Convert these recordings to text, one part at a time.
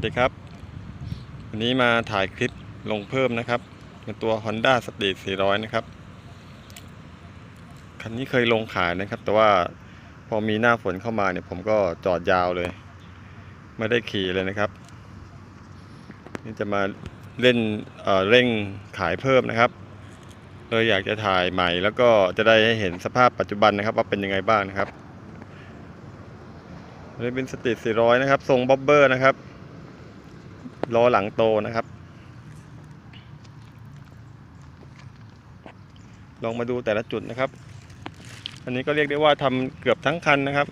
วัสดีครับ วันนี้มาถ่ายคลิปลงเพิ่มนะครับเป็นตัว Honda Street 400 นะครับ คันนี้เคยลงขายนะครับ แต่ว่าพอมีหน้าฝนเข้ามาเนี่ย ผมก็จอดยาวเลย ไม่ได้ขี่เลยนะครับ นี่จะมาเล่นเเร่งขายเพิ่มนะครับเลยอยากจะถ่ายใหม่แล้วก็จะได้ให้เห็นสภาพปัจจุบันนะครับ ว่าเป็นยังไงบ้างนะครับอันนี้เป็นสตรีท400 นะครับ ทรงบ๊อบเบอร์นะครับ ล้อหลังโตนะครับ ลองมาดูแต่ละจุดนะครับ อันนี้ก็เรียกได้ว่าทำเกือบทั้งคันนะครับ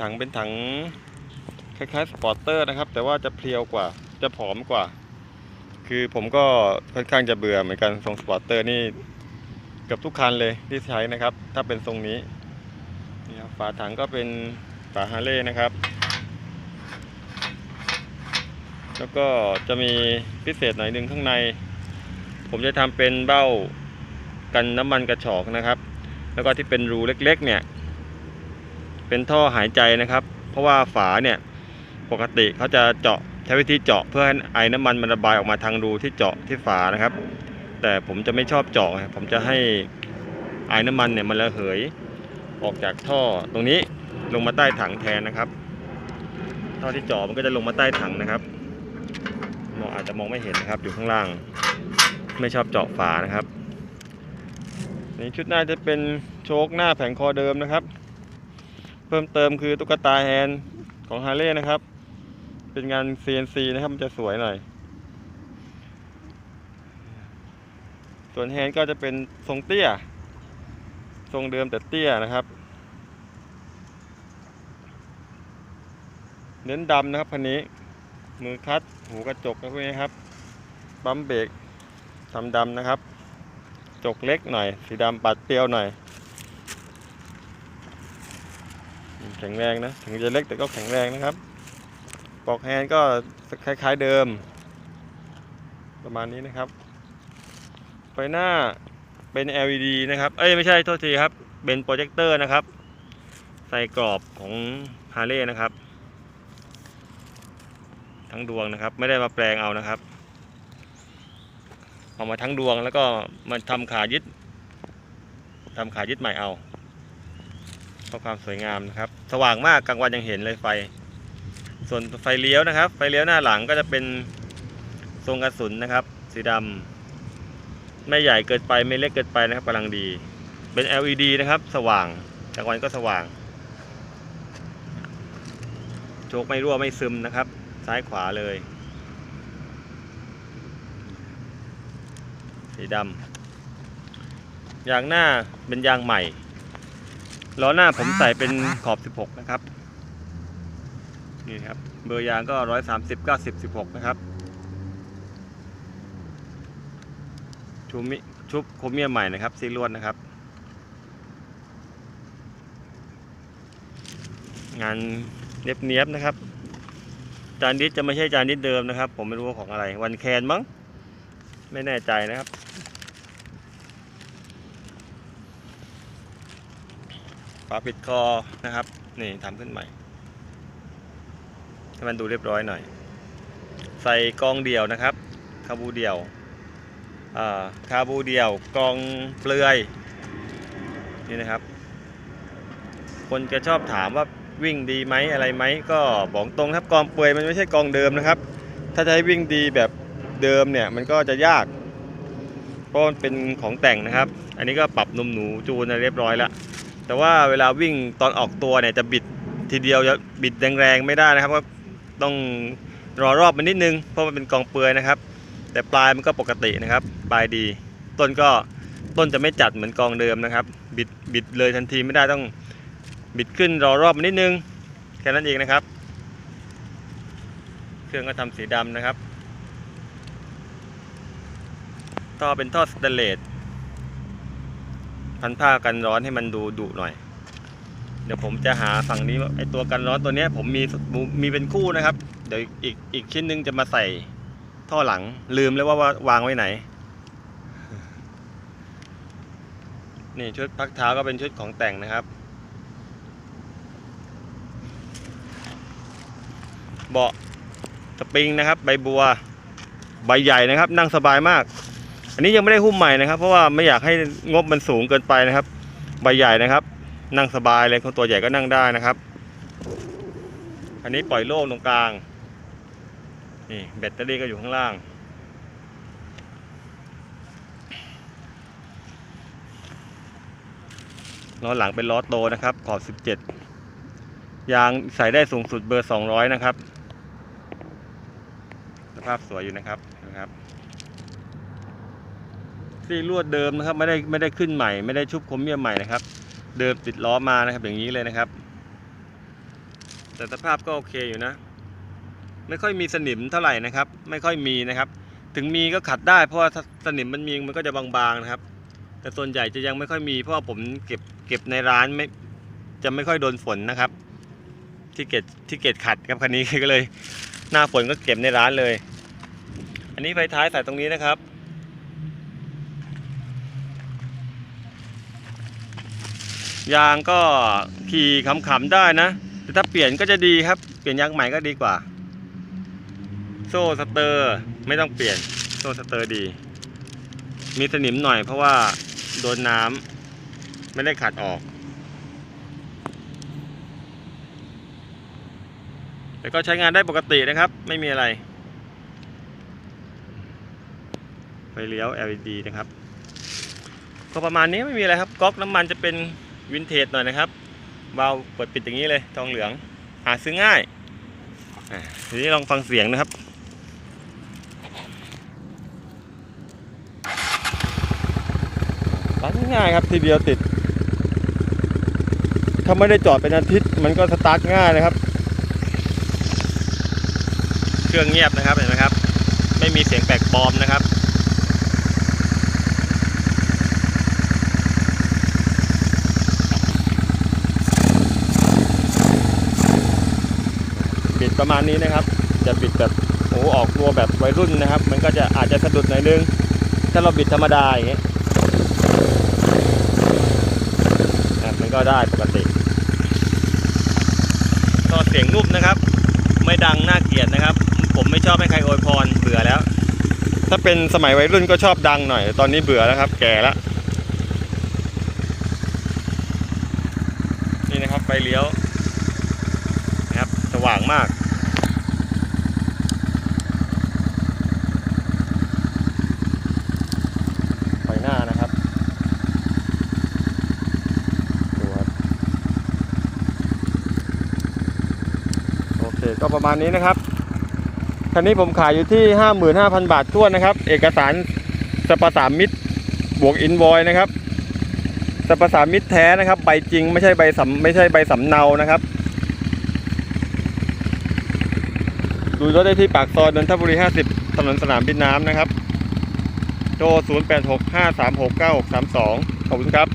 ถังเป็นถังคล้ายๆสปอร์เตอร์นะครับ แต่ว่าจะเพรียวกว่าจะผอมกว่า คือผมก็ค่อนข้างจะเบื่อเหมือนกันทรงสปอร์เตอร์นี่เกือบทุกคันเลยที่ใช้นะครับ ถ้าเป็นทรงนี้นี่ครับฝาถังก็เป็นฝาฮาร์เลย์นะครับ แล้วก็จะมีพิเศษหน่อยหนึ่งข้างใน ผมจะทำเป็นเบ้ากันน้ำมันกระชอกนะครับ แล้วก็ที่เป็นรูเล็กๆเนี่ย เป็นท่อหายใจนะครับ เพราะว่าฝาเนี่ยปกติเขาจะเจาะใช้วิธีเจาะเพื่อให้ไอ้น้ำมันมันระบายออกมาทางรูที่เจาะที่ฝานะครับ แต่ผมจะไม่ชอบเจาะผมจะให้ไอ้น้ำมันเนี่ยมันระเหยออกจากท่อตรงนี้ลงมาใต้ถังแทนนะครับ ท่อที่เจาะมันก็จะลงมาใต้ถังนะครับ อาจจะมองไม่เห็นนะครับ อยู่ข้างล่าง ไม่ชอบเจาะฝานะครับนี่ชุดหน้าจะเป็นโชคหน้าแผงคอเดิมนะครับ เพิ่มเติมคือตุ๊กตาแฮนของฮาร์เลย์นะครับ เป็นงาน CNC นะครับมันจะสวยหน่อย ส่วนแฮนก็จะเป็นทรงเตี้ย ทรงเดิมแต่เตี้ยนะครับ เน้นดำนะครับคันนี้ มือคัดหูกระจกนะพวกนี้ครับปั๊มเบรกทำดำนะครับ จกเล็กหน่อย สีดำปัดเปรี้ยวหน่อย แข็งแรงนะ ถึงจะเล็กแต่ก็แข็งแรงนะครับปอกแฮนก็คล้ายๆเดิม ประมาณนี้นะครับ ไฟหน้าเป็น LED นะครับ เอ้ยไม่ใช่โทษทีครับ เป็นโปรเจคเตอร์นะครับ ใส่กรอบของฮาร์เลย์นะครับ ทั้งดวงนะครับ ไม่ได้มาแปลงเอานะครับ เอามาทั้งดวงแล้วก็มาทำขายึดทำขายึดใหม่เอาเพื่อความสวยงามนะครับ สว่างมากกลางวันยังเห็นเลยไฟ ส่วนไฟเลี้ยวนะครับ ไฟเลี้ยวหน้าหลังก็จะเป็นทรงกระสุนนะครับ สีดำไม่ใหญ่เกินไปไม่เล็กเกินไปนะครับกำลังดี เป็น LED นะครับ สว่างกลางวันก็สว่างโชคไม่รั่วไม่ซึมนะครับ ซ้ายขวาเลย สีดำยางหน้าเป็นยางใหม่ล้อหน้าผมใส่เป็นขอบ 16 นะครับ นี่ครับ เบอร์ยางก็ 130 90 16 นะครับชูมิชุบโครเมียมใหม่นะครับ ซีลวดนะครับ งานเนียบๆนะครับ จานดิสจะไม่ใช่จานดิสเดิมนะครับ ผมไม่รู้ว่าของอะไร วันแคนมั้ง ไม่แน่ใจนะครับ ฝาปิดคอนะครับ นี่ทำขึ้นใหม่ ให้มันดูเรียบร้อยหน่อย ใส่กองเดี่ยวนะครับ คาบูเดี่ยวอาคาบูเดี่ยวกองเปลือย นี่นะครับ คนจะชอบถามว่า วิ่งดีไหมอะไรไหมก็บอกตรงครับกองเปลือยมันไม่ใช่กองเดิมนะครับ ถ้าจะให้วิ่งดีแบบเดิมเนี่ยมันก็จะยากเพราะมันเป็นของแต่งนะครับ อันนี้ก็ปรับนมหนูจูนเรียบร้อยแล้วแต่ว่าเวลาวิ่งตอนออกตัวเนี่ยจะบิดทีเดียวจะบิดแรงๆไม่ได้นะครับก็ต้องรอรอบมันนิดนึงเพราะมันเป็นกองเปลือยนะครับ แต่ปลายมันก็ปกตินะครับ ปลายดี ต้นก็ต้นจะไม่จัดเหมือนกองเดิมนะครับ บิดบิดเลยทันทีไม่ได้ต้อง บิดขึ้นรอรอบมันนิดนึง แค่นั้นเองนะครับ เครื่องก็ทำสีดำนะครับท่อเป็นท่อสแตนเลสพันผ้ากันร้อนให้มันดูดุหน่อย เดี๋ยวผมจะหาฝั่งนี้ไอตัวกันร้อนตัวนี้ผมมีมีเป็นคู่นะครับ เดี๋ยวอีกอีกชิ้นหนึงจะมาใส่ท่อหลังลืมแล้วว่าวางไว้ไหน นี่ชุดพักเท้าก็เป็นชุดของแต่งนะครับ เบาะสปริงนะครับ ใบบัว ใบใหญ่นะครับ นั่งสบายมาก อันนี้ยังไม่ได้หุ้มใหม่นะครับ เพราะว่าไม่อยากให้งบมันสูงเกินไปนะครับ ใบใหญ่นะครับ นั่งสบายเลยคนตัวใหญ่ก็นั่งได้นะครับ อันนี้ปล่อยโล่งตรงกลางนี่แบตเตอรี่ก็อยู่ข้างล่างล้อหลังเป็นล้อโตนะครับ ขอบ 17 ยางใส่ได้สูงสุดเบอร์ 200 นะครับ ภาพสวยอยู่นะครับนะครับซี่ลวดเดิมนะครับไม่ได้ไม่ได้ขึ้นใหม่ ไม่ได้ชุบคมเมียมใหม่นะครับ เดิมติดล้อมานะครับอย่างนี้เลยนะครับ แต่สภาพก็โอเคอยู่นะ ไม่ค่อยมีสนิมเท่าไหร่นะครับ ไม่ค่อยมีนะครับ ถึงมีก็ขัดได้เพราะว่าสนิมมันมีมันก็จะบางๆนะครับ แต่ส่วนใหญ่จะยังไม่ค่อยมีเพราะผมเก็บเก็บในร้านไม่จะไม่ค่อยโดนฝนนะครับที่เกตที่เกตขัดครับคันนี้ก็เลย หน้าฝนก็เก็บในร้านเลย อันนี้ไฟท้ายใส่ตรงนี้นะครับ ยางก็ขี่ขำๆได้นะ แต่ถ้าเปลี่ยนก็จะดีครับ เปลี่ยนยางใหม่ก็ดีกว่า โซ่สเตอร์ไม่ต้องเปลี่ยน โซ่สเตอร์ดี มีสนิมหน่อยเพราะว่าโดนน้ำไม่ได้ขัดออก แต่ก็ใช้งานได้ปกตินะครับ ไม่มีอะไร ไฟเลี้ยว LED นะครับ ก็ประมาณนี้ไม่มีอะไรครับก๊อกน้ำมันจะเป็นวินเทจหน่อยนะครับวาล์วเปิดปิดอย่างนี้เลยทองเหลืองหาซื้อง่ายทีนี้ลองฟังเสียงนะครับสตาร์ทง่ายครับทีเดียวติด ถ้าไม่ได้จอดเป็นอาทิตย์มันก็สตาร์ทง่ายนะครับ เครื่องเงียบนะครับเห็นไหมครับ ไม่มีเสียงแปลกปลอมนะครับ ประมาณนี้นะครับ จะบิดแบบโอ้ออกตัวแบบวัยรุ่นนะครับ มันก็จะอาจจะสะดุดหน่อยนึง ถ้าเราบิดธรรมดาอย่างเงี้ยอะมันก็ได้ปกติก็เสียงนุ่มนะครับ ไม่ดังน่าเกลียดนะครับ ผมไม่ชอบให้ใครอวยพรเบื่อแล้ว ถ้าเป็นสมัยวัยรุ่นก็ชอบดังหน่อย ตอนนี้เบื่อแล้วครับ แก่แล้วนี่นะครับไฟเลี้ยวนะครับสว่างมาก ไฟหน้านะครับ ดูครับโอเค ก็ประมาณนี้นะครับคันนี้ผมขายอยู่ที่ 55,000 บาททั่วนะครับ เอกสารสรรพสามิตรบวกอินวอยนะครับสรรพสามิตรแท้นะครับ ใบจริงไม่ใช่ใบสำไม่ใช่ใบสำเนานะครับ ดูรถได้ที่ปากซอยนนทบุรี 50 ถนนสนามบินน้ำนะครับ โทร 0865369632 ขอบคุณครับ